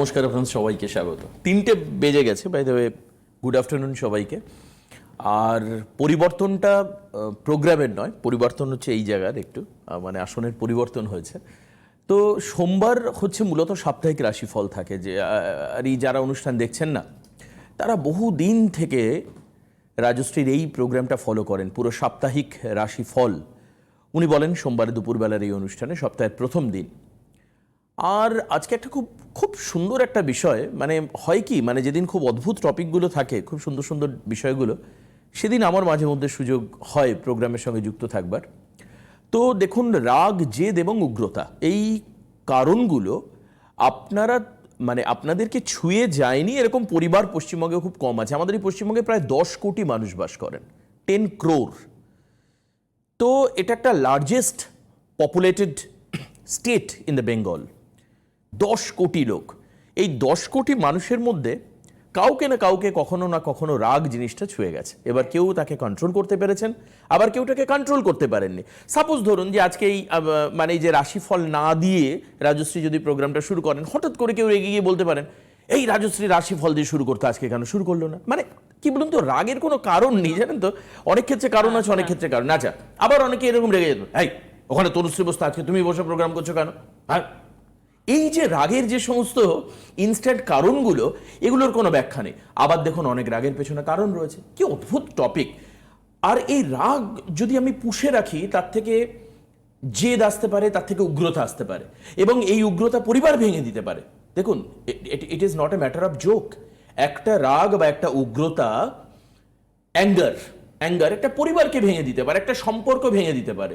নমস্কার আপনার সবাইকে স্বাগত। তিনটে বেজে গেছে by the way good afternoon সবাইকে। আর পরিবর্তনটা প্রোগ্রামের নয়, পরিবর্তন হচ্ছে এই জায়গার একটু মানে আসনের পরিবর্তন হয়েছে। তো সোমবার হচ্ছে মূলত সাপ্তাহিক রাশিফল থাকে যে আর এই যারা অনুষ্ঠান দেখছেন না, তারা বহু দিন থেকে রাজশ্রীর এই প্রোগ্রামটা ফলো করেন, পুরো সাপ্তাহিক রাশিফল। উনি বলেন, সোমবারে দুপুরবেলার এই অনুষ্ঠানে সপ্তাহের প্রথম দিন। আর আজকে একটা খুব খুব সুন্দর একটা বিষয় মানে হয় কি মানে যেদিন খুব অদ্ভুত টপিকগুলো থাকে, খুব সুন্দর সুন্দর বিষয়গুলো, সেদিন আমার মাঝে মধ্যে সুযোগ হয় প্রোগ্রামের সঙ্গে যুক্ত থাকবার। তো দেখুন, রাগ, জেদ এবং উগ্রতা, এই কারণগুলো আপনারা মানে আপনাদেরকে ছুঁয়ে যায়নি, এরকম পরিবার পশ্চিমবঙ্গে খুব কম আছে। আমাদের এই পশ্চিমবঙ্গে প্রায় দশ কোটি মানুষ বাস করেন, টেন ক্রোর। তো এটা একটা largest populated state in the Bengal দশ কোটি লোক। এই দশ কোটি মানুষের মধ্যে কাউকে না কাউকে কখনো না কখনো রাগ জিনিসটা ছুঁয়ে গেছে। এবার কেউ তাকে কন্ট্রোল করতে পেরেছেন আবার কেউ তাকে কন্ট্রোল করতে পারেননি। সাপোজ ধরুন যে আজকে এই মানে এই যে রাশিফল না দিয়ে রাজশ্রী যদি প্রোগ্রামটা শুরু করেন হঠাৎ করে কেউ এগিয়ে গিয়ে বলতে পারেন এই রাজশ্রী রাশিফল দিয়ে শুরু করতে আজকে কেন শুরু করল না? মানে কি বলুন তো রাগের কোনো কারণ নেই জানেন তো? অনেক ক্ষেত্রে কারণ আছে অনেক ক্ষেত্রে কারণ। আচ্ছা আবার অনেকে এরকম রেগে যেত এই ওখানে তনুশ্রী বসতে আজকে তুমি বসে প্রোগ্রাম করছ কেন? হ্যাঁ? এই যে রাগের যে সমস্ত ইনস্ট্যান্ট কারণগুলো, এগুলোর কোনো ব্যাখ্যা নেই। আবার দেখুন, অনেক রাগের পেছনে কারণ রয়েছে। কি অদ্ভুত টপিক আর এই রাগ যদি আমি পুষে রাখি, তার থেকে জেদ আসতে পারে, তার থেকে উগ্রতা আসতে পারে। এবং এই উগ্রতা পরিবার ভেঙে দিতে পারে। দেখুন it is not a matter of joke একটা রাগ বা একটা উগ্রতা অ্যাঙ্গার অ্যাঙ্গার একটা পরিবারকে ভেঙে দিতে পারে, একটা সম্পর্ক ভেঙে দিতে পারে।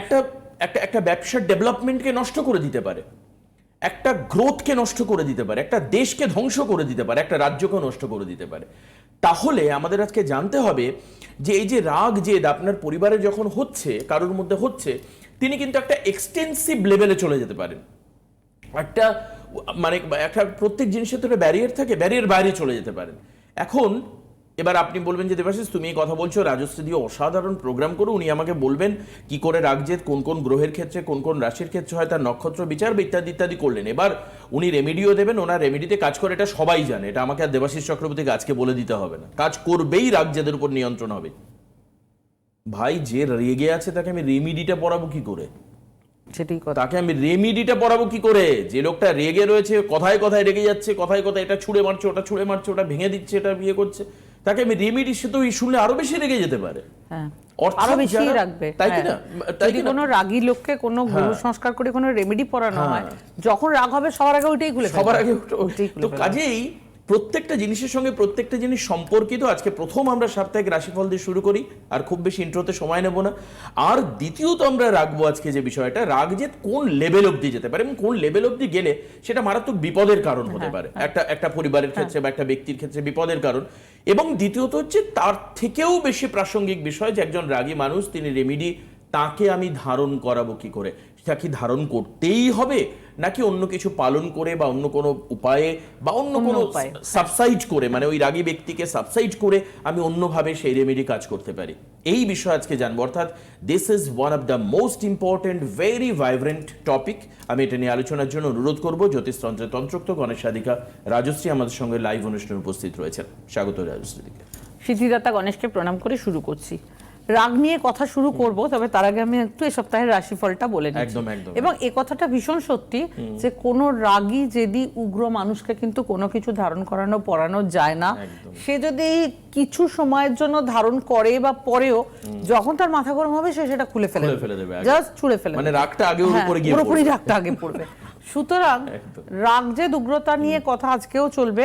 একটা একটা একটা ব্যবসার ডেভেলপমেন্টকে নষ্ট করে দিতে পারে। একটা গ্রোথকে নষ্ট করে দিতে পারে, একটা দেশকে ধ্বংস করে দিতে পারে, একটা রাজ্যকে নষ্ট করে দিতে পারে। তাহলে আমাদের আজকে জানতে হবে যে এই যে রাগ জেদ আপনার পরিবারে যখন হচ্ছে, কারোর মধ্যে হচ্ছে, তিনি কিন্তু একটা এক্সটেন্সিভ লেভেলে চলে যেতে পারেন। একটা মানে একটা প্রত্যেক জিনিসের তো একটা ব্যারিয়ার থাকে ব্যারিয়ার বাইরে চলে যেতে পারেন। এখন এবার আপনি বলবেন যে দেবাশিস তুমি এই কথা বলছো রাজশ্রী দিয়ে অসাধারণ প্রোগ্রাম করো উনি আমাকে বলবেন কি করে রাগজেদ কোন কোন গ্রহের ক্ষেত্রে কোন কোন রাশির ক্ষেত্রে হয় তার নক্ষত্র বিচার ইত্যাদি ইত্যাদি করলেন। এবার উনি রেমিডিও দেবেন ওনার রেমিডিতে কাজ করে এটা সবাই জানে। এটা আমাকে আর দেবাশিস চক্রবর্তীকে আজকে বলে দিতে হবে না। কাজ করবেই রাগজেদের উপর নিয়ন্ত্রণ হবে। ভাই যে রেগে আছে তাকে আমি রেমিডিটা পড়াবো কি করে? সেটাই কথা। তাকে আমি রেমিডিটা পড়াবো কি করে? যে লোকটা রেগে রয়েছে কথায় কথায় রেগে যাচ্ছে কথায় কথায় এটা ছুঁড়ে মারছে ওটা ছুঁড়ে মারছে ওটা ভেঙে দিচ্ছে এটা বিয়ে করছে। তাকে আমি রেমিডি সে তো শুনলে আরও বেশি রেগে যেতে পারে। হ্যাঁ। আরও বেশি রাখবে তাই কি হ্যাঁ। না? তাই যদি কি কোনো রাগী লোককে কোনো গ্রহ সংস্কার করে কোনো রেমেডি পড়ানো হয় যখন রাগ হবে সবার আগে ওইটাই খুলে সবার আগে ওইটাই তো কাজেই প্রত্যেকটা জিনিসের সঙ্গে প্রত্যেকটা জিনিস সম্পর্কিত। আজকে প্রথম আমরা সাপ্তাহিক রাশিফল দিয়ে শুরু করি আর খুব বেশি ইন্ট্রোতে সময় নেব না। আর দ্বিতীয়ত আমরা রাখব আজকে যে বিষয়টা রাগ যে কোন লেভেল অবধি যেতে পারে এবং কোন লেভেল অবধি গেলে সেটা মারাত্মক বিপদের কারণ হতে পারে। একটা একটা পরিবারের ক্ষেত্রে বা একটা ব্যক্তির ক্ষেত্রে বিপদের কারণ। এবং দ্বিতীয়ত হচ্ছে তার থেকেও বেশি প্রাসঙ্গিক বিষয় যে একজন রাগী মানুষ তিনি রেমিডি তাকে আমি ধারণ করাবো কি করে? সেটা কি ধারণ করতেই হবে? নাকি অন্য কিছু পালন করে বা অন্য কোনো উপায়ে বা অন্য কোনো সাবসাইড করে মানে ওই রাগী ব্যক্তিকে সাবসাইড করে আমি অন্যভাবে সেই রেমেডি কাজ করতে পারি। এই বিষয় আজকে জানব। অর্থাৎ this is one of the most important very vibrant topic আমি এটা নিয়ে আলোচনার জন্য অনুরোধ করব। জ্যোতিষতন্ত্রের তন্ত্রোক্ত গণেশ সাধিকা রাজশ্রী আমাদের সঙ্গে লাইভ অনুষ্ঠানে উপস্থিত রয়েছেন। স্বাগত রাজশ্রীকে সিদ্ধিদাতা গণেশকে প্রণাম করে শুরু করছি। রাগ নিয়ে কথা শুরু করব তবে তার আগে আমি একটু এই সপ্তাহের রাশিফলটা বলে নিচ্ছি একদম, একদম। এবং এ কথাটা ভীষণ সত্যি যে কোনো রাগী যেদি উগ্র মানুষকে কিন্তু কোনো কিছু ধারণ করানো পড়ানো যায় না। সে যদি কিছু সময়ের জন্য ধারণ করে বা পরেও যখন তার মাথা গরম হবে সে সেটা খুলে ফেলে জাস্ট ছুঁড়ে ফেলে মানে রাগটা আগে ওর হ্যাঁ, উপরে গিয়ে পুরোপুরি রাগটা আগে পড়বে। সুতরাং রাগ যে উগ্রতা নিয়ে কথা আজকেও চলবে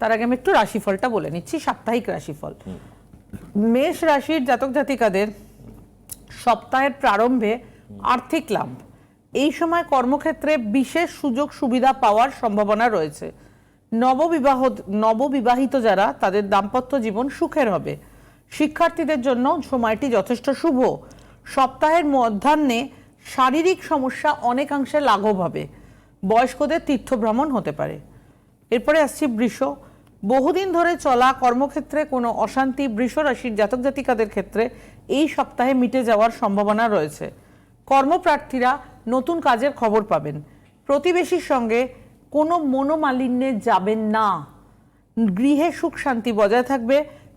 তার আগে আমি একটু রাশিফলটা বলে নিচ্ছি সাপ্তাহিক রাশিফল। মেষ রাশির জাতক জাতিকাদের সপ্তাহের প্রারম্ভে আর্থিক লাভ। এই সময় কর্মক্ষেত্রে বিশেষ সুযোগ সুবিধা পাওয়ার সম্ভাবনা রয়েছে। নববিবাহ, নববিবাহিত যারা, তাদের দাম্পত্য জীবন সুখের হবে। শিক্ষার্থীদের জন্য সময়টি যথেষ্ট শুভ। সপ্তাহের মধ্যাহ্নে শারীরিক সমস্যা অনেকাংশে লাঘব হবে। বয়স্কদের তীর্থভ্রমণ হতে পারে। এরপরে আসছি বৃষ। বহুদিন ধরে চলা কর্মক্ষেত্রে কোনো অশান্তি বৃষ রাশির জাতক জাতিকাদের ক্ষেত্রে এই সপ্তাহে মিটে যাওয়ার সম্ভাবনা রয়েছে। কর্মপ্রার্থীরা নতুন কাজের খবর পাবেন। প্রতিবেশীর সঙ্গে কোনো মনোমালিন্যে যাবেন না। গৃহে সুখ শান্তি বজায় থাকবে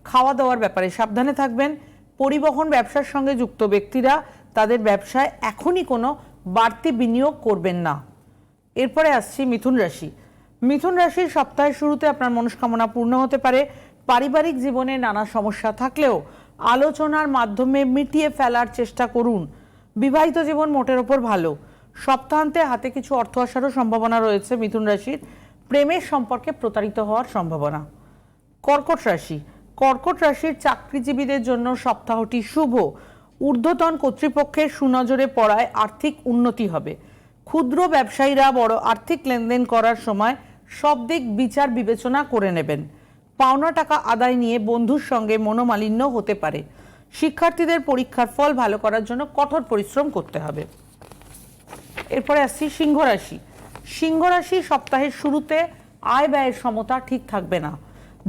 খাওয়া দাওয়ার ব্যাপারে সাবধানে থাকবেন। পরিবহন ব্যবসার সঙ্গে যুক্ত ব্যক্তিরা তাদের ব্যবসায় এখনই কোনো বাড়তি বিনিয়োগ করবেন না। এরপরে আসছি মিথুন রাশি। মিথুন রাশির সপ্তাহের শুরুতে আপনার মনস্কামনা পূর্ণ হতে পারে। পারিবারিক জীবনে নানা সমস্যা থাকলেও আলোচনার মাধ্যমে মিটিয়ে ফেলার চেষ্টা করুন। বিবাহিত জীবন মোটের ওপর ভালো। সপ্তাহান্তে হাতে কিছু অর্থ আসারও সম্ভাবনা রয়েছে মিথুন রাশির। প্রেমের সম্পর্কে প্রতারিত হওয়ার সম্ভাবনা। কর্কট রাশি। কর্কট রাশির চাকরিজীবীদের জন্য সপ্তাহটি শুভ। ঊর্ধ্বতন কর্তৃপক্ষের সুনজরে পড়ায় আর্থিক উন্নতি হবে। ক্ষুদ্র ব্যবসায়ীরা বড় আর্থিক লেনদেন করার সময় সব দিক বিচার বিবেচনা করে নেবেন। পাওনা টাকা আদায় নিয়ে বন্ধুর সঙ্গে মনোমালিন্য হতে পারে। শিক্ষার্থীদের পরীক্ষার ফল ভালো করার জন্য কঠোর পরিশ্রম করতে হবে। এরপরে আসছি সিংহ রাশি সিংহ রাশি সপ্তাহের শুরুতে আয় ব্যয়ের সমতা ঠিক থাকবে না।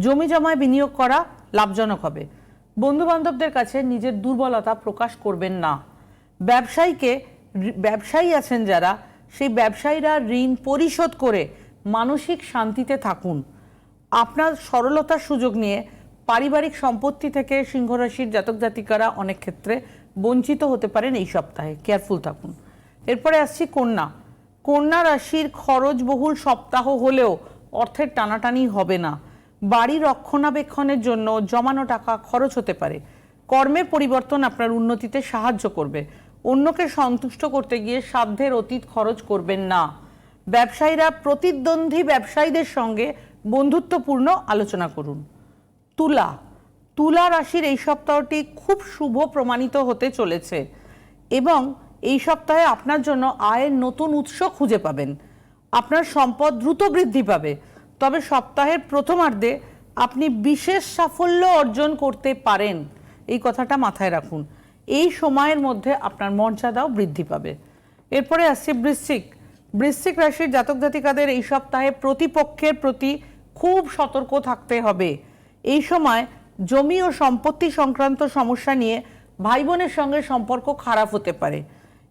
জমি জমায় বিনিয়োগ করা লাভজনক হবে। বন্ধু বান্ধবদের কাছে নিজের দুর্বলতা প্রকাশ করবেন না। ব্যবসায়ীকে, ব্যবসায়ী আছেন যারা সেই ব্যবসায়ীরা ঋণ পরিশোধ করে মানসিক শান্তিতে থাকুন। আপনার সরলতার সুযোগ নিয়ে পারিবারিক সম্পত্তি থেকে সিংহ রাশির জাতক জাতিকারা অনেক ক্ষেত্রে বঞ্চিত হতে পারেন এই সপ্তাহে। কেয়ারফুল থাকুন। এরপরে আসছি কন্যা। কন্যা রাশির খরচবহুল সপ্তাহ হলেও অর্থের টানাটানি হবে না। বাড়ি রক্ষণাবেক্ষণের জন্য জমানো টাকা খরচ হতে পারে। কর্মের পরিবর্তন আপনার উন্নতিতে সাহায্য করবে। অন্যকে সন্তুষ্ট করতে গিয়ে সাধ্যের অতীত খরচ করবেন না। ব্যবসায়ীরা প্রতিদ্বন্দ্বী ব্যবসায়ীদের সঙ্গে বন্ধুত্বপূর্ণ আলোচনা করুন। তুলা তুলা রাশির এই সপ্তাহটি খুব শুভ প্রমাণিত হতে চলেছে এবং এই সপ্তাহে আপনার জন্য আয়ের নতুন উৎস খুঁজে পাবেন। আপনার সম্পদ দ্রুত বৃদ্ধি পাবে। তবে সপ্তাহের প্রথমার্ধে আপনি বিশেষ সাফল্য অর্জন করতে পারেন। এই কথাটা মাথায় রাখুন। এই সময়ের মধ্যে আপনার মর্যাদাও বৃদ্ধি পাবে। এরপরে আসছে বৃশ্চিক। বৃশ্চিক রাশির জাতক জাতিকাদের এই সপ্তাহে প্রতিপক্ষের প্রতি খুব সতর্ক থাকতে হবে। এই সময় জমি ও সম্পত্তি সংক্রান্ত সমস্যা নিয়ে ভাই বোনের সঙ্গে সম্পর্ক খারাপ হতে পারে।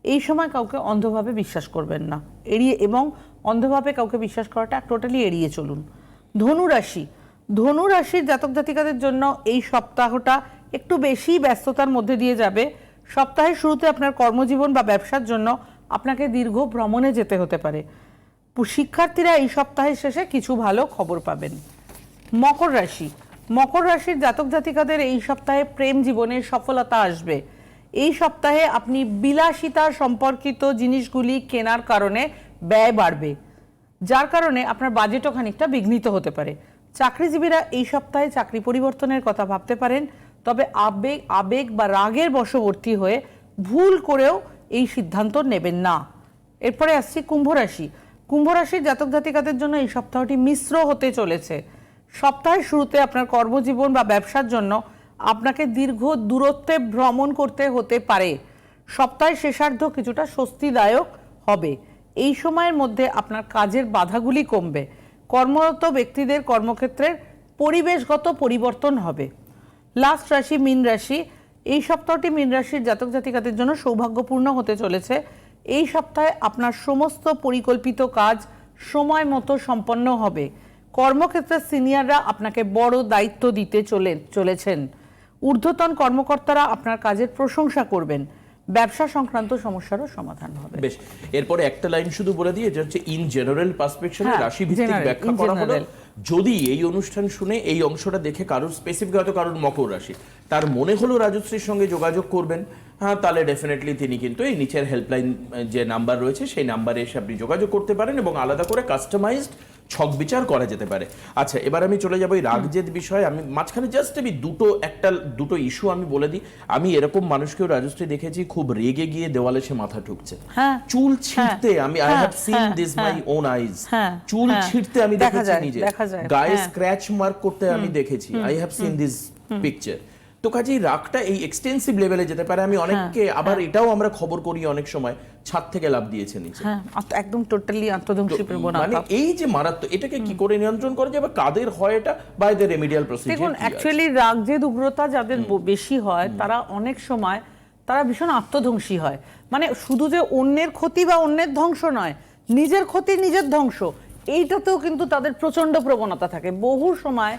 এই সময় কাউকে অন্ধভাবে বিশ্বাস করবেন না। এড়িয়ে এবং অন্ধভাবে কাউকে বিশ্বাস করাটা টোটালি এড়িয়ে চলুন। ধনু রাশি। ধনু রাশির জাতক জাতিকাদের জন্য এই সপ্তাহটা একটু বেশি ব্যস্ততার মধ্যে দিয়ে যাবে। সপ্তাহের শুরুতে আপনার কর্মজীবন বা ব্যবসার জন্য আপনাকে দীর্ঘ ভ্রমণে যেতে হতে পারে। শিক্ষার্থীরা এই সপ্তাহের শেষে কিছু ভালো খবর পাবেন। মকর রাশি। মকর রাশির জাতক জাতিকাদের এই সপ্তাহে প্রেম জীবনে সফলতা আসবে। এই সপ্তাহে আপনি বিলাসিতা সম্পর্কিত জিনিসগুলি কেনার কারণে ব্যয় বাড়বে, যার কারণে আপনার বাজেটও খানিকটা বিঘ্নিত হতে পারে। চাকরিজীবীরা এই সপ্তাহে চাকরি পরিবর্তনের কথা ভাবতে পারেন। তবে আবেগ আবেগ বা রাগের বশবর্তী হয়ে ভুল করেও এই সিদ্ধান্ত নেবেন না। এরপরে আসছি কুম্ভ রাশি কুম্ভ রাশির জাতক জাতিকাদের জন্য এই সপ্তাহটি মিশ্র হতে চলেছে। সপ্তাহের শুরুতে আপনার কর্মজীবন বা ব্যবসার জন্য আপনাকে দীর্ঘ দূরত্বে ভ্রমণ করতে হতে পারে। সপ্তাহের শেষার্ধ কিছুটা স্বস্তিদায়ক হবে। এই সময়ের মধ্যে আপনার কাজের বাধাগুলি কমবে। কর্মরত ব্যক্তিদের কর্মক্ষেত্রের পরিবেশগত পরিবর্তন হবে। লাস্ট রাশি, মীন রাশি। এই সপ্তাহটি মীন রাশির জাতক জাতিকাদের জন্য সৌভাগ্যপূর্ণ হতে চলেছে। এই সপ্তাহে আপনার সমস্ত পরিকল্পিত কাজ সময় মতো সম্পন্ন হবে। কর্মক্ষেত্রের সিনিয়ররা আপনাকে বড় দায়িত্ব দিতে চলে, চলেছেন। ঊর্ধ্বতন কর্মকর্তারা আপনার কাজের প্রশংসা করবেন। ব্যবসা সংক্রান্ত সমস্যারও সমাধান হবে। বেশ এরপরে একটা লাইন শুধু বলে দিয়ে এটা হচ্ছে ইন জেনারেল পার্সপেকশনে রাশি ভিত্তিক ব্যাখ্যা করা হলো। যদি এই অনুষ্ঠান শুনে এই অংশটা দেখে কারোর স্পেসিফিক হয়তো কারোর মকর রাশি তার মনে হলো রাজশ্রীর সঙ্গে যোগাযোগ করবেন হ্যাঁ তাহলে ডেফিনেটলি তিনি কিন্তু এই নিচের হেল্পলাইন যে নাম্বার রয়েছে সেই নাম্বারে এসে আপনি যোগাযোগ করতে পারেন এবং আলাদা করে কাস্টমাইজড ছক বিচার করা যেতে পারে আচ্ছা এবার আমি চলে যাব এই রাগজেদ বিষয়ে আমি মাঝখানে জাস্ট আমি দুটো একটা দুটো ইস্যু আমি বলে দিই আমি এরকম মানুষকেও রাজশ্রী দেখেছি খুব রেগে গিয়ে দেওয়ালে সে মাথা ঠুকছে হ্যাঁ। চুল ছিঁড়তে আমি আই হ্যাঁ, হ্যাভ সিন হ্যাঁ, দিস হ্যাঁ। মাই ওন আইজ হ্যাঁ, চুল হ্যাঁ। ছিঁড়তে আমি দেখা দেখেছি নিজে গায়ে হ্যাঁ। স্ক্র্যাচ মার্ক করতে আমি দেখেছি I have seen this picture তো কাজেই রাগটা এই এক্সটেন্সিভ লেভেলে যেতে পারে। আমি অনেককে আবার এটাও আমরা খবর করি অনেক সময় ছাদ থেকে লাভ দিয়েছে নিচে। হ্যাঁ একদম টোটালি আত্মধ্বংসী প্রবণতা মানে এই যে মারাত্মক এটাকে কি করে নিয়ন্ত্রণ করা যাবে কাদের হয় এটা? বাই দ্য রেমিডিয়াল প্রসিডিউর দেখুন অ্যাকচুয়ালি রাগ যে উগ্রতা যাদের বেশি হয় তারা অনেক সময় তারা ভীষণ আত্মধ্বংসী হয়। মানে শুধু যে অন্যের ক্ষতি বা অন্যের ধ্বংস নয় নিজের ক্ষতি নিজের ধ্বংস। এইটাতেও কিন্তু তাদের প্রচণ্ড প্রবণতা থাকে। বহু সময়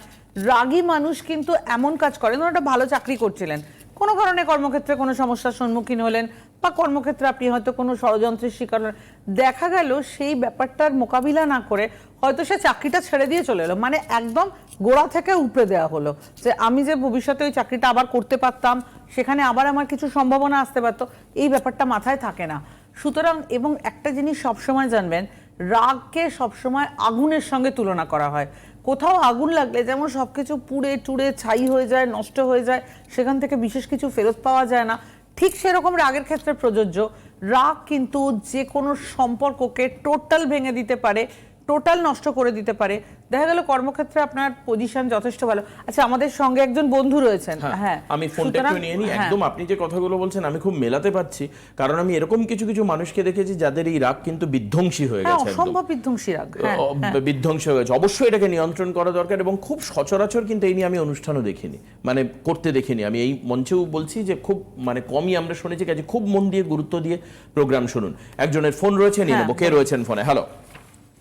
রাগী মানুষ কিন্তু এমন কাজ করেন একটা ভালো চাকরি করছিলেন। কোনো কারণে কর্মক্ষেত্রে কোনো সমস্যার সম্মুখীন হলেন বা কর্মক্ষেত্রে আপনি হয়তো কোনো ষড়যন্ত্রের শিকার হলেন। দেখা গেল সেই ব্যাপারটার মোকাবিলা না করে হয়তো সে চাকরিটা ছেড়ে দিয়ে চলে এলো। মানে একদম গোড়া থেকে উপড়ে দেওয়া হলো যে আমি যে ভবিষ্যতে ওই চাকরিটা আবার করতে পারতাম, সেখানে আবার আমার কিছু সম্ভাবনা আসতে পারতো, এই ব্যাপারটা মাথায় থাকে না। সুতরাং এবং একটা জিনিস সবসময় জানবেন রাগকে সবসময় আগুনের সঙ্গে তুলনা করা হয়। কোথাও আগুন লাগলে যেমন সব কিছু পুড়ে টুড়ে ছাই হয়ে যায়, নষ্ট হয়ে যায়, সেখান থেকে বিশেষ কিছু ফেরত পাওয়া যায় না। ঠিক সেরকম রাগের ক্ষেত্রে প্রযোজ্য। রাগ কিন্তু যে কোনো সম্পর্ককে টোটাল ভেঙে দিতে পারে। টোটাল নষ্ট করে দিতে পারে। দেখা গেল কর্মক্ষেত্রে আপনার পজিশন যথেষ্ট ভালো। আচ্ছা আমাদের সঙ্গে একজন বন্ধু রয়েছেন। হ্যাঁ আমি ফোনটা একটু নিয়ে নিই। হ্যাঁ। একদম আপনি যে কথাগুলো বলছেন আমি খুব মেলাতে পারছি। কারণ আমি এরকম কিছু কিছু মানুষকে দেখেছি যাদের এই রাগ কিন্তু বিধ্বংসী হয়ে হ্যাঁ গেছে একদম। অসম্ভব বিধ্বংসী রাগ। হ্যাঁ বিধ্বংসী হয়ে গেছে। অবশ্যই এটাকে নিয়ন্ত্রণ করা দরকার এবং খুব সচরাচর কিন্তু এই নিয়ে আমি অনুষ্ঠানও দেখিনি। মানে করতে দেখিনি। আমি এই মঞ্চেও বলছি যে খুব মানে কমই আমরা শুনেছি কাজে। খুব মন দিয়ে গুরুত্ব দিয়ে প্রোগ্রাম শুনুন। একজনের ফোন রয়েছে নিয়ে হ্যাঁ। নেব। কে রয়েছেন ফোনে হ্যালো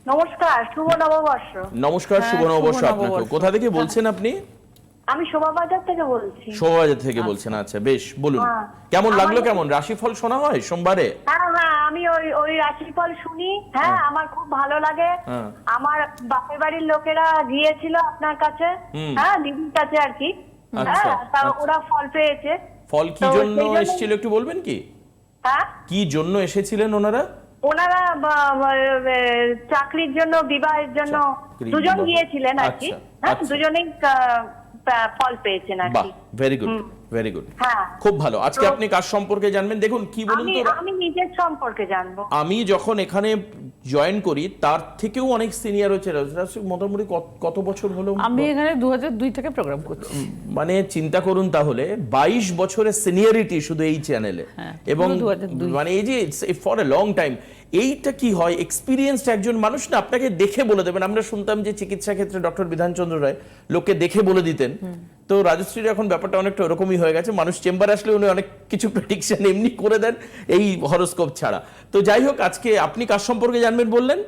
নমস্কার শুভ নববর্ষ। নমস্কার হ্যাঁ, শুভ নববর্ষ আপনাকে। কোথা থেকে বলছেন আপনি? আমি শোভাবাজার থেকে বলছি। শোভাবাজার থেকে বলছেন আচ্ছা বেশ বলুন। হ্যাঁ। কেমন লাগল কেমন? রাশিফল শোনা হয় সোমবারে? হ্যাঁ হ্যাঁ আমি ওই ওই রাশিফল শুনি। হ্যাঁ আমার খুব ভালো লাগে। হ্যাঁ। আমার বাপের বাড়ির লোকেরা গিয়েছিল আপনার কাছে। হ্যাঁ দিদির কাছে আর কি। আচ্ছা, হ্যাঁ তা আচ্ছা। ওরা ফল পেয়েছে। ফল কি জন্য- এসেছিল একটু বলবেন কি? হ্যাঁ? কি জন্য এসেছিলেন ওনারা? ওনারা চাকরির জন্য বিবাহের জন্য দুজন গিয়েছিলেন আর কি। আচ্ছা, হ্যাঁ আচ্ছা। দুজনেই ফল পেয়েছেন আর কি। ভেরি গুড ভেরি গুড হ্যাঁ। খুব ভালো। আজকে আপনি কার সম্পর্কে জানবেন? দেখুন কি বলুন তো? আমি নিজের সম্পর্কে জানব। আমি যখন এখানে জয়েন করি তার থেকেও অনেক সিনিয়র হচ্ছে। রাজরাজ মোটামুটি কত- কত বছর হলো? আমি এখানে দু দুই থেকে প্রোগ্রাম করছি। মানে চিন্তা করুন তাহলে বাইশ বছরের সিনিয়রিটি শুধু এই চ্যানেলে এবং 2002 মানে এই যে ফর এ লং টাইম এইটা কি হয়? এক্সপিরিয়েন্সড একজন মানুষ না আপনাকে দেখে বলে দেবেন। আমরা শুনতাম যে চিকিৎসা ক্ষেত্রে ডক্টর বিধানচন্দ্র রায় লোককে দেখে বলে দিতেন। তো রাজশ্রীর এখন ব্যাপারটা অনেকটা ওরকমই হয়ে গেছে। মানুষ চেম্বার আসলে উনি অনেক কিছু প্রেডিকশন এমনি করে দেন এই হরস্কোপ ছাড়া। তো যাই হোক আজকে আপনি কার সম্পর্কে জানবেন বললেন?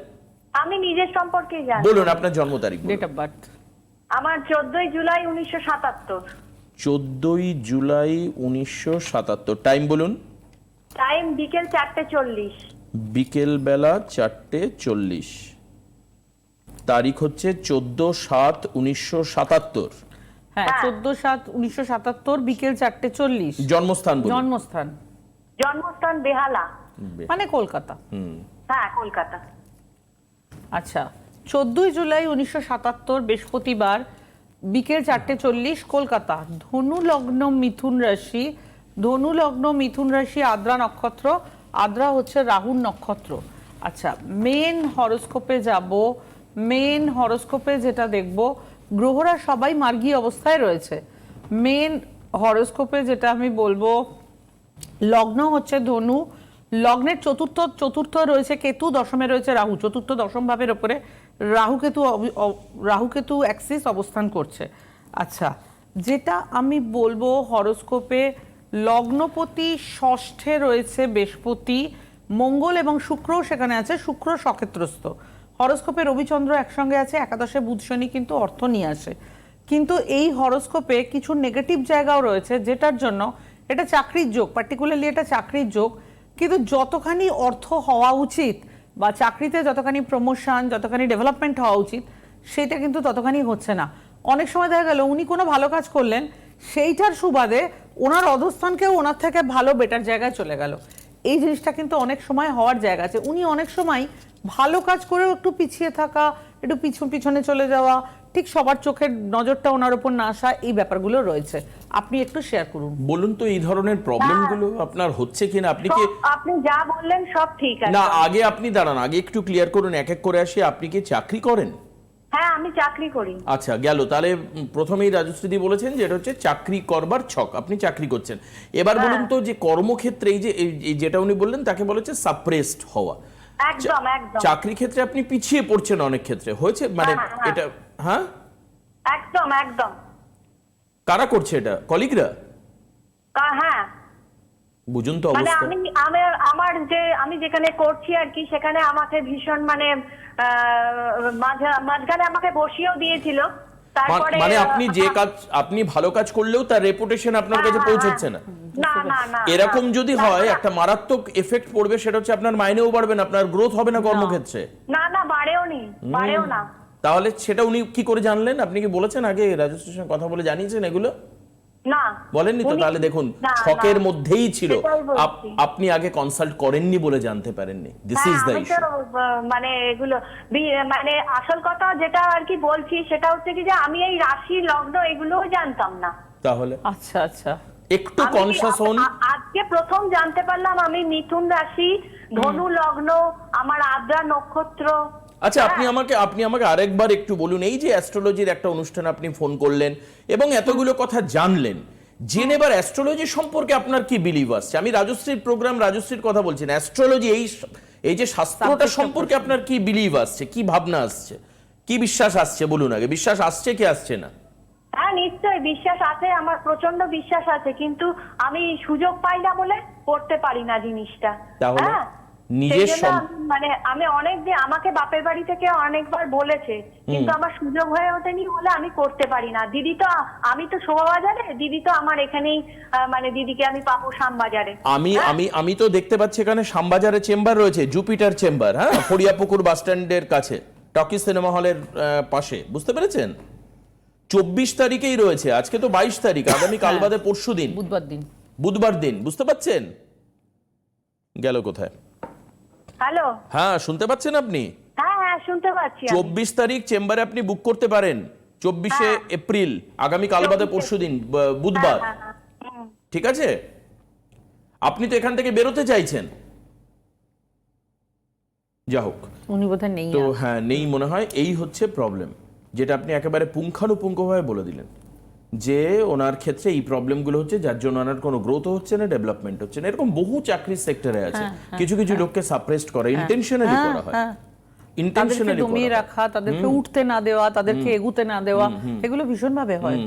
আমি নিজের সম্পর্কে জানি। বলুন আপনার জন্ম তারিখ ডেট অফ বার্থ আমার 14 জুলাই 1977 14 জুলাই 1977 টাইম বলুন। টাইম বিকেল 4:40 বিকেলবেলা চারটে চল্লিশ। তারিখ হচ্ছে চোদ্দ সাত উনিশশো সাতাত্তর। হ্যাঁ, হ্যাঁ। চোদ্দ সাত উনিশশো সাতাত্তর বিকেল চারটে চল্লিশ। জন্মস্থান জন্মস্থান। জন্মস্থান বেহালা। মানে কলকাতা। হ্যাঁ কলকাতা। আচ্ছা চোদ্দই জুলাই উনিশশো সাতাত্তর বৃহস্পতিবার বিকেল চারটে চল্লিশ কলকাতা। ধনু লগ্ন মিথুন রাশি ধনু লগ্ন মিথুন রাশি আদ্রা নক্ষত্র আদ্রা হচ্ছে রাহুর নক্ষত্র। আচ্ছা মেন হরোস্কোপে যাব মেন হরোস্কোপে যেটা দেখব, গ্রহরা সবাই মার্গী অবস্থায় রয়েছে। মেন হরোস্কোপে যেটা আমি বলব, লগ্ন হচ্ছে ধনু। লগ্নের চতুর্থ চতুর্থ রয়েছে কেতু, দশমে রয়েছে রাহু। চতুর্থ, দশম ভাবের ওপরে রাহু কেতু অবি- অ- রাহু কেতু অ্যাক্সিস অবস্থান করছে। আচ্ছা যেটা আমি বলব হরোস্কোপে লগ্নপতি, ষষ্ঠে রয়েছে বৃহস্পতি, মঙ্গল এবং শুক্র সেখানে আছে, শুক্র সক্ষেত্রস্থ। হরস্কোপে রবিচন্দ্র একসঙ্গে আছে, একাদশে বুধ শনি কিন্তু অর্থ নিয়ে আসে। কিন্তু এই হরস্কোপে কিছু নেগেটিভ জায়গাও রয়েছে, যেটার জন্য এটা চাকরির যোগ পার্টিকুলারলি এটা চাকরির যোগ। কিন্তু যতখানি অর্থ হওয়া উচিত বা চাকরিতে যতখানি প্রমোশন যতখানি ডেভেলপমেন্ট হওয়া উচিত সেটা কিন্তু ততখানি হচ্ছে না। অনেক সময় দেখা গেল, উনি কোনো ভালো কাজ করলেন, সেইটার সুবাদে ওনার অধস্থানকেও ওনার থেকে ভালো বেটার জায়গায় চলে গেল। এই জিনিসটা কিন্তু অনেক সময় হওয়ার জায়গা আছে। উনি অনেক সময় ভালো কাজ করেও একটু পিছিয়ে থাকা একটু পিছন পিছনে চলে যাওয়া ঠিক সবার চোখের নজরটা ওনার উপর না আসা এই ব্যাপারগুলো রয়েছে। আপনি একটু শেয়ার করুন। বলুন তো এই ধরনের প্রবলেমগুলো আপনার হচ্ছে কিনা? আপনি কি আপনি যা বললেন সব ঠিক আছে না আগে আপনি দাঁড়ান আগে একটু ক্লিয়ার করুন এক এক করে আসি। আপনি কি চাকরি করেন? হ্যাঁ আমি চাকরি করি। আচ্ছা গেল। তাহলে প্রথমেই রাজশ্রীদি বলেছেন যে এটা হচ্ছে চাকরি করবার ছক আপনি চাকরি করছেন। এবার বলুন তো যে কর্মক্ষেত্রে এই যে যেটা উনি বললেন তাকে বলেছে সাপ্রেসড হওয়া। একদম একদম। চাকরি ক্ষেত্রে আপনি পিছিয়ে পড়ছেন অনেক ক্ষেত্রে। হয়েছে? মানে হ্যাঁ, হ্যাঁ। এটা হ্যাঁ? একদম একদম। কারা করছে এটা? কলিগরা? হ্যাঁ। বুঝুন তো মানে অবস্থা। আমি আমার যে আমি যেখানে করছি আর কি সেখানে আমাকে ভীষণ মানে মাঝখানে আমাকে বসিয়েও দিয়েছিল। মানে আপনি যে কাজ আপনি ভালো কাজ করলেও তার রেপুটেশন আপনার হ্যাঁ, কাছে হ্যাঁ, পৌঁছচ্ছে না। এরকম যদি হয় একটা মারাত্মক এফেক্ট পড়বে সেটা হচ্ছে আপনার মাইনেও বাড়বে না আপনার গ্রোথ হবে না কর্মক্ষেত্রে। না না বাড়েও নি বাড়েও না। তাহলে সেটা উনি কি করে জানলেন? আপনি কি বলেছেন আগে রেজিস্ট্রেশন কথা বলে জানিয়েছেন এগুলো? না। বলেননি তো তাহলে দেখুন ছকের মধ্যেই ছিল। আপ- আপনি আগে কনসাল্ট করেননি বলে জানতে পারেননি। দিস ইজ দ্য ইস্যু মানে এগুলো মানে আসল কথা যেটা আর কি বলছি সেটা হচ্ছে কি যে আমি এই রাশি লগ্ন এগুলোও জানতাম না। তাহলে আচ্ছা আচ্ছা। একটু কনসাস হন। আজকে প্রথম জানতে পারলাম আমি মিথুন রাশি ধনু লগ্ন আমার আদ্রা নক্ষত্র আচ্ছা আপনি হ্যাঁ। আমাকে আপনি আমাকে আরেকবার একটু বলুন এই যে অ্যাস্ট্রোলজির একটা অনুষ্ঠান আপনি ফোন করলেন এবং এতগুলো কথা জানলেন জেনে এবার অ্যাস্ট্রোলজি সম্পর্কে আপনার কি বিলিভ আসছে? আমি রাজশ্রীর প্রোগ্রাম রাজশ্রীর কথা বলছি না অ্যাস্ট্রোলজি এই এই যে শাস্ত্রটা সম্পর্কে আপনার কি বিলিভ আসছে কি ভাবনা আসছে কি বিশ্বাস আসছে বলুন আগে বিশ্বাস আসছে কি আসছে না? হ্যাঁ নিশ্চয়ই বিশ্বাস আছে আমার প্রচণ্ড বিশ্বাস আছে কিন্তু আমি সুযোগ পাই না বলে করতে পারি না জিনিসটা। তাহলে? হ্যাঁ নিজের মানে আমি অনেক দিন আমাকে বাপের বাড়ি থেকে অনেকবার বলেছে কিন্তু আমার সুযোগ হয়ে ওঠেনি বলে আমি করতে পারি না। দিদি তো আমি তো শোভা বাজারে দিদি তো আমার এখানেই আহ, মানে দিদিকে আমি পাবো শ্যামবাজারে। আমি হ্যাঁ? আমি আমি তো দেখতে পাচ্ছি এখানে শ্যামবাজারে চেম্বার রয়েছে জুপিটার চেম্বার হ্যাঁ? ফড়িয়াপুকুর বাস স্ট্যান্ডের কাছে টকি সিনেমা হলের আহ, পাশে বুঝতে পেরেছেন? চব্বিশ তারিখেই রয়েছে আজকে তো বাইশ তারিখ আগামী কাল বাদে পরশু দিন। বুধবার দিন। বুধবার দিন বুঝতে পারছেন গেল কোথায়? হ্যালো? হ্যাঁ শুনতে পাচ্ছেন আপনি? হ্যাঁ হ্যাঁ শুনতে পাচ্ছি চব্বিশ তারিখ চেম্বারে আপনি বুক করতে পারেন চব্বিশে এপ্রিল আগামী কাল বাদে পরশু দিন বুধবার। হ্যাঁ, হ্যাঁ। ঠিক আছে? আপনি তো এখান থেকে বেরোতে চাইছেন। যা হোক। উনি বোধহয় নেই তো হ্যাঁ নেই মনে হয় এই হচ্ছে প্রবলেম যেটা আপনি একেবারে পুঙ্খানুপুঙ্খভাবে বলে দিলেন। যে ওনার ক্ষেত্রে এই প্রবলেমগুলো হচ্ছে যার জন্য ওনার কোনো গ্রোথ হচ্ছে না ডেভেলপমেন্ট হচ্ছে না। এরকম বহু চাকরির সেক্টরে আছে। কিছু কিছু লোককে সাপ্রেসড করা ইন্টেনশনালি হ্যাঁ, করা হয়। হ্যাঁ। ইন্টেনশনালি দমিয়ে রাখা তাদেরকে উঠতে না দেওয়া তাদেরকে এগুতে না দেওয়া এগুলো ভীষণ ভাবে হয়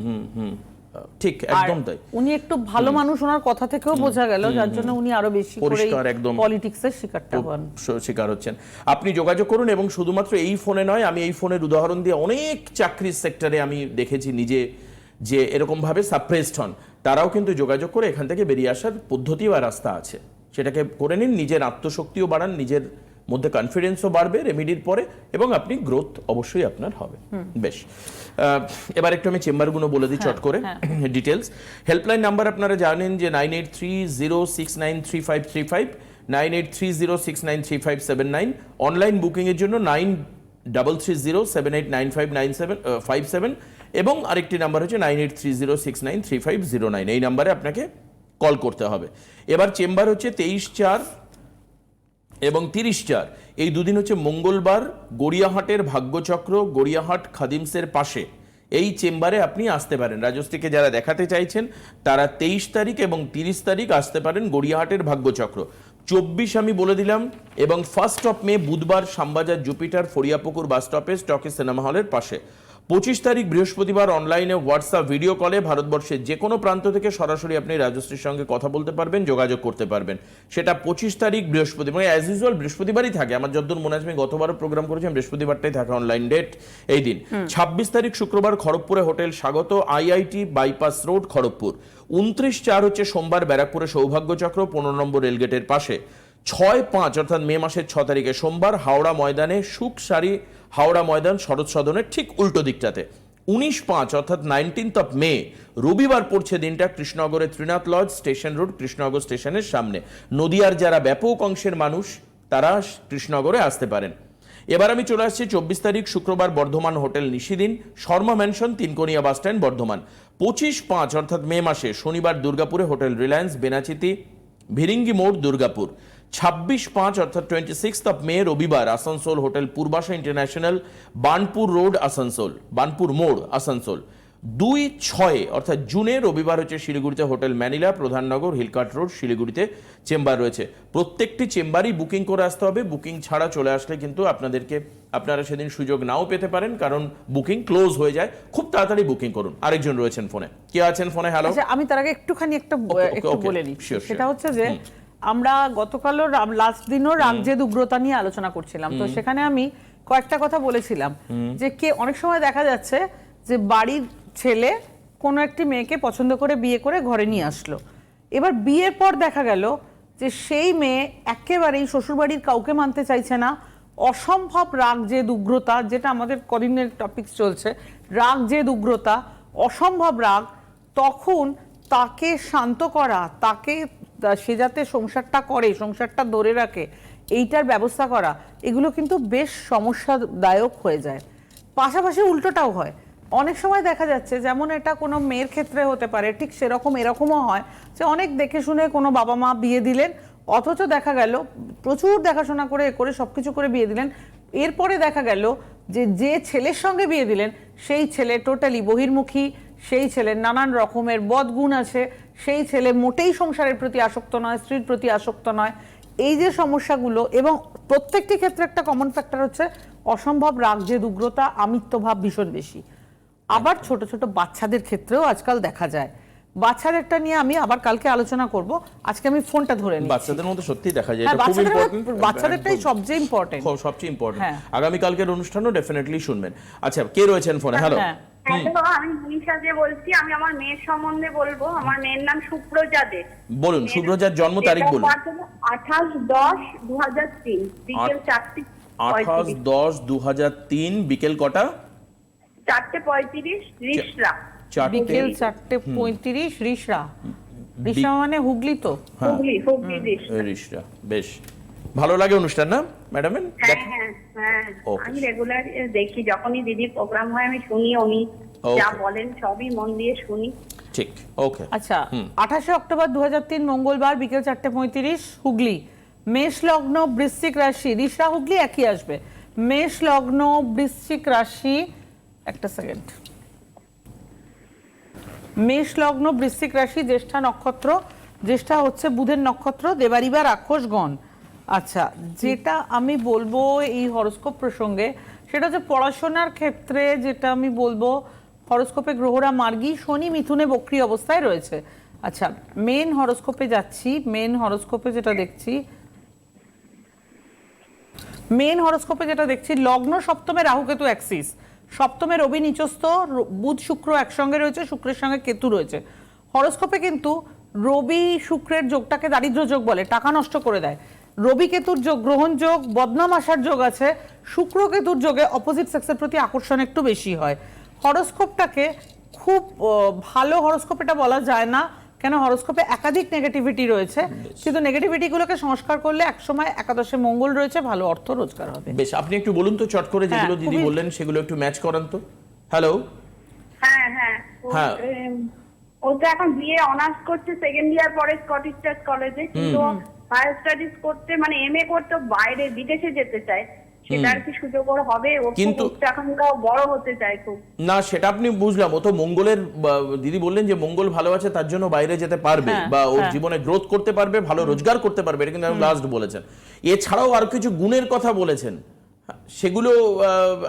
ঠিক একদম তাই। উনি একটু ভালো মানুষ ওনার কথা থেকেও বোঝা গেল যার জন্য উনি আরও বেশি করে একদম। পলিটিক্সের শিকারটা হন। শিকার হচ্ছেন। আপনি যোগাযোগ করুন এবং শুধুমাত্র এই ফোনে নয় আমি এই ফোনের উদাহরণ দিয়ে অনেক চাকরির সেক্টরে আমি দেখেছি নিজে যে এরকমভাবে সাপ্রেসড হন তারাও কিন্তু যোগাযোগ করে এখান থেকে বেরিয়ে আসার পদ্ধতি বা রাস্তা আছে। সেটাকে করে নিন নিজের আত্মশক্তিও বাড়ান নিজের মধ্যে কনফিডেন্সও বাড়বে রেমিডির পরে এবং আপনি গ্রোথ অবশ্যই আপনার হবে। বেশ। এবার একটু আমি চেম্বারগুলো বলে দিই চট করে। ডিটেলস হেল্পলাইন নাম্বার আপনারা জানেন যে nine eight three zero six nine three five three five nine eight three zero six nine three five seven nine online বুকিংয়ের জন্য nine double three zero seven eight nine five nine seven five seven এবং আরেকটি number হচ্ছে nine eight three zero six nine three five zero nine এই নাম্বারে আপনাকে call করতে হবে। এবার চেম্বার হচ্ছে তেইশ চার এবং তিরিশ চার। এই দুদিন হচ্ছে মঙ্গলবার, গড়িয়াহাটের ভাগ্যচক্র, গড়িয়াহাট খাদিমসের পাশে। এই চেম্বারে আপনি আসতে পারেন। রাজশ্রীকে যারা দেখাতে চাইছেন, তারা তেইশ তারিখ এবং তিরিশ তারিখ আসতে পারেন গড়িয়াহাটের ভাগ্যচক্র। চব্বিশ আমি বলে দিলাম এবং ফার্স্ট অফ মে বুধবার, শ্যামবাজার জুপিটার ফরিয়াপুকুর বাস স্টপে, স্টকে, সিনেমা হলের পাশে। পঁচিশ তারিখ বৃহস্পতিবার অনলাইনে হোয়াটসঅ্যাপ ভিডিও কলে ভারতবর্ষের যে কোনো প্রান্ত থেকে সরাসরি আপনি রাজশ্রীর সঙ্গে কথা বলতে পারবেন যোগাযোগ করতে পারবেন। সেটা পঁচিশ তারিখ বৃহস্পতিবার মানে অ্যাজ ইউজুয়াল বৃহস্পতিবারই থাকে। আমার যতদূর মনে আছে আমি গতবারও প্রোগ্রাম করেছিলাম বৃহস্পতিবারটাই থাকে অনলাইন ডেট এই দিন। ছাব্বিশ তারিখ শুক্রবার খড়গপুরে hotel Swagat IIT bypass road Kharagpur. উনত্রিশ চার হচ্ছে সোমবার ব্যারাকপুরে সৌভাগ্যচক্র পনেরো নম্বর রেলগেটের পাশে। ছয় পাঁচ অর্থাৎ মে মাসের ছ তারিখে সোমবার হাওড়া ময়দানে সুখ সারি হাওড়া ময়দান শরৎ সদনের ঠিক উল্টো দিকটাতে। উনিশ পাঁচ, অর্থাৎ নাইনটিন্থ অফ মে রবিবার পড়ছে দিনটা কৃষ্ণনগরের Trinath lodge station road, Krishnanagar স্টেশনের সামনে। নদিয়ার যারা ব্যাপক অংশের মানুষ, তারা কৃষ্ণনগরে আসতে পারেন। এবার আমি চলে আসছি চব্বিশ তারিখ শুক্রবার Bardhaman hotel Nishidin, Sharma mansion, Tinkonia bus stand, Bardhaman. পঁচিশ পাঁচ, অর্থাৎ মে মাসে শনিবার দুর্গাপুরে হোটেল রিলায়েন্স, বেনাচিতি, ভিরিঙ্গি মোড়, দুর্গাপুর। ছাব্বিশ পাঁচ অর্থাৎ টোয়েন্টি সিক্স অফ মে রবিবার Asansol hotel Purbasha international Banpur road Asansol Banpur মোড় আসানসোল। দুই ছয়ে অর্থাৎ জুনে রবিবার হচ্ছে শিলিগুড়িতে hotel Manila Pradhannagar hill cart road শিলিগুড়িতে চেম্বার রয়েছে। প্রত্যেকটি চেম্বারই বুকিং করে আসতে হবে। বুকিং ছাড়া চলে আসলে কিন্তু আপনাদেরকে আপনারা সেদিন সুযোগ নাও পেতে পারেন কারণ বুকিং ক্লোজ হয়ে যায়। খুব তাড়াতাড়ি বুকিং করুন। আরেকজন রয়েছেন ফোনে। কে আছেন ফোনে? হ্যালো আচ্ছা আমি তার আগে একটুখানি একটা বলে sure. সেটা হচ্ছে যে আমরা গতকালও লাস্ট দিনও রাগজেদ উগ্রতা নিয়ে আলোচনা করছিলাম তো সেখানে আমি কয়েকটা কথা বলেছিলাম যে কে অনেক সময় দেখা যাচ্ছে যে বাড়ির ছেলে কোনো একটি মেয়েকে পছন্দ করে বিয়ে করে ঘরে নিয়ে আসলো। এবার বিয়ের পর দেখা গেল যে সেই মেয়ে একেবারেই শ্বশুরবাড়ির কাউকে মানতে চাইছে না। অসম্ভব রাগ জেদ উগ্রতা যেটা আমাদের কদিনের টপিক চলছে রাগ জেদ উগ্রতা অসম্ভব রাগ তখন তাকে শান্ত করা তাকে সে যাতে সংসারটা করে, সংসারটা ধরে রাখে, এইটার ব্যবস্থা করা, এগুলো কিন্তু বেশ সমস্যাদায়ক হয়ে যায়। পাশাপাশি উল্টোটাও হয়। অনেক সময় দেখা যাচ্ছে যেমন এটা কোনো মেয়ের ক্ষেত্রে হতে পারে, ঠিক সেরকম এরকমও হয় যে অনেক দেখে শুনে কোনো বাবা মা বিয়ে দিলেন, অথচ দেখা গেল প্রচুর দেখাশোনা করে করে সবকিছু করে বিয়ে দিলেন। এরপরে দেখা গেল যে যে ছেলের সঙ্গে বিয়ে দিলেন, সেই ছেলে টোটালি বহির্মুখী, সেই ছেলের নানান রকমের বদগুণ আছে সেই ছেলে মোটেই সংসারের প্রতি আসক্ত নয় স্ত্রীর প্রতি আসক্ত নয়। এই যে সমস্যাগুলো এবং প্রত্যেকটি ক্ষেত্রে একটা কমন ফ্যাক্টর হচ্ছে অসম্ভব রাগ যে উগ্রতা আমিত্বভাব ভীষণ বেশি। আবার ছোট ছোট বাচ্চাদের ক্ষেত্রেও আজকাল দেখা যায়। বাচ্চাদেরটা নিয়ে আমি আবার কালকে আলোচনা করব। আজকে আমি ফোনটা ধরে নিই বাচ্চাদের মধ্যে সত্যি দেখা যায় হ্যাঁ, এটা খুব বাচ্চাদের ইম্পর্টেন্ট বাচ্চাদেরটাই সবচেয়ে ইম্পর্টেন্ট সবচেয়ে ইম্পর্টেন্ট হ্যাঁ। আগামী কালকের অনুষ্ঠানও ডেফিনেটলি শুনবেন। আচ্ছা কে রয়েছেন ফোনে হ্যালো হ্যাঁ। হ্যালো আমি মনীষা যে বলছি আমি আমার মেয়ের সম্বন্ধে বলব। আমার মেয়ের নাম সুপ্রজা দে। বলুন শুভ্রজার জন্ম তারিখ বলুন। আঠাশ দশ দু হাজার তিন বিকেল চারটে আঠাশ দশ দু হাজার তিন বিকেল কটা? চারটে পঁয়ত্রিশ রিসরা। বিকেল চারটে পঁয়ত্রিশ রিসরা। রিসরা মানে হুগলি তো। হ্যাঁ। হুগলি হুগলি রিসরা বেশ। ভালো লাগে অনুষ্ঠান না? ম্যাডামের? হ্যাঁ হ্যাঁ হ্যাঁ. আমি রেগুলার দেখি যখনই দিদির প্রোগ্রাম হয় আমি শুনি উনি যা বলেন সবই মন দিয়ে শুনি। ঠিক ওকে আচ্ছা আঠাশে অক্টোবর দু মঙ্গলবার বিকেল চারটে পঁয়ত্রিশ হুগলি। মেষ লগ্ন বৃশ্চিক রাশি রিসরা হুগলি একই আসবে। মেষ লগ্ন বৃশ্চিক রাশি একটা সেকেন্ড মেষ লগ্ন বৃশ্চিক রাশি জ্যেষ্ঠা নক্ষত্র। জ্যেষ্ঠা হচ্ছে বুধের নক্ষত্র দেবারিবা রাক্ষসগণ। আচ্ছা যেটা আমি বলব এই হরস্কোপ প্রসঙ্গে, সেটা হচ্ছে পড়াশোনার ক্ষেত্রে যেটা আমি বলব, হরস্কোপে গ্রহরা মার্গী, শনি, মিথুনে বক্রি অবস্থায় রয়েছে। আচ্ছা মেন হরস্কোপে যাচ্ছি মেন হরস্কোপে যেটা দেখছি মেন হরস্কোপে যেটা দেখছি, লগ্ন সপ্তমে রাহুকেতু অ্যাক্সিস সপ্তমে রবি নিচস্থ, র- বুধ, শুক্র একসঙ্গে রয়েছে, শুক্রের সঙ্গে কেতু রয়েছে। হরস্কোপে কিন্তু রবি, শুক্রের যোগটাকে দারিদ্র যোগ বলে, টাকা নষ্ট করে দেয়। রবি কেতুর যোগ গ্রহণ যোগ বদনাম আসার যোগ আছে। শুক্র কেতুর যোগে অপোজিট সেক্সের প্রতি আকর্ষণ একটু বেশি হয়। হরস্কোপটাকে খুব ভালো হরস্কোপ এটা বলা যায় না কেন হরস্কোপে একাধিক নেগেটিভিটি রয়েছে। কিন্তু নেগেটিভিটিগুলোকে সংস্কার করলে একসময় একাদশে মঙ্গল রয়েছে ভালো অর্থ রোজগার হবে। বেশ আপনি একটু বলুন তো চট করে যেগুলো হ্যাঁ, দিদি বললেন সেগুলো একটু ম্যাচ করান তো। হ্যালো হ্যাঁ হ্যাঁ। ও- হ্যাঁ। ও তো এখন বিয়ে অনার্স করছে সেকেন্ড ইয়ার পরে স্কটিশ চার্চ কলেজে কিন্তু হায়ার স্টাডিজ করতে মানে এমএ করতে বাইরে বিদেশে যেতে চায় সেটা আর কি সুযোগ ওর হবে ও কিন্তু- এখনকার বড় হতে চায় খুব। না সেটা আপনি বুঝলাম। ও তো মঙ্গলের দিদি বললেন যে মঙ্গল ভালো আছে তার জন্য বাইরে যেতে পারবে হ্যাঁ, বা ওর হ্যাঁ। জীবনে গ্রোথ করতে পারবে ভালো রোজগার করতে পারবে এটা কিন্তু লাস্ট বলেছেন। এছাড়াও আর কিছু গুণের কথা বলেছেন। সেগুলো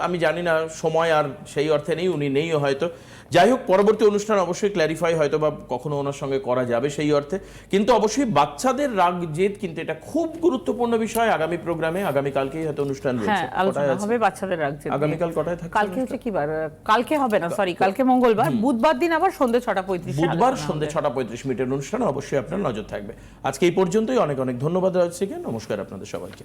আমি জানি না সময় আর সেই অর্থে নেই উনি নেই হয়তো। যাই হোক পরবর্তী অনুষ্ঠান অবশ্যই ক্ল্যারিফাই হয়তো বা কখনো ওনার সঙ্গে করা যাবে সেই অর্থে। কিন্তু অবশ্যই বাচ্চাদের রাগ জেদ কিন্তু এটা খুব গুরুত্বপূর্ণ বিষয় আগামী প্রোগ্রামে আগামী কালকেই হয়তো অনুষ্ঠান রয়েছে। হ্যাঁ আলোচনা? হবে বাচ্চাদের রাখছে আগামীকাল কটায় থাকছে কালকে হচ্ছে কি বার? কালকে হবে না সরি কালকে মঙ্গলবার। বুধবার দিন আবার সন্ধ্যে ছটা পঁয়ত্রিশ বুধবার সন্ধ্যে ছটা পঁয়ত্রিশ মিনিটের অনুষ্ঠানে অবশ্যই আপনার নজর থাকবে। আজকে এই পর্যন্তই অনেক অনেক ধন্যবাদ রাজশীকে নমস্কার আপনাদের সবাইকে।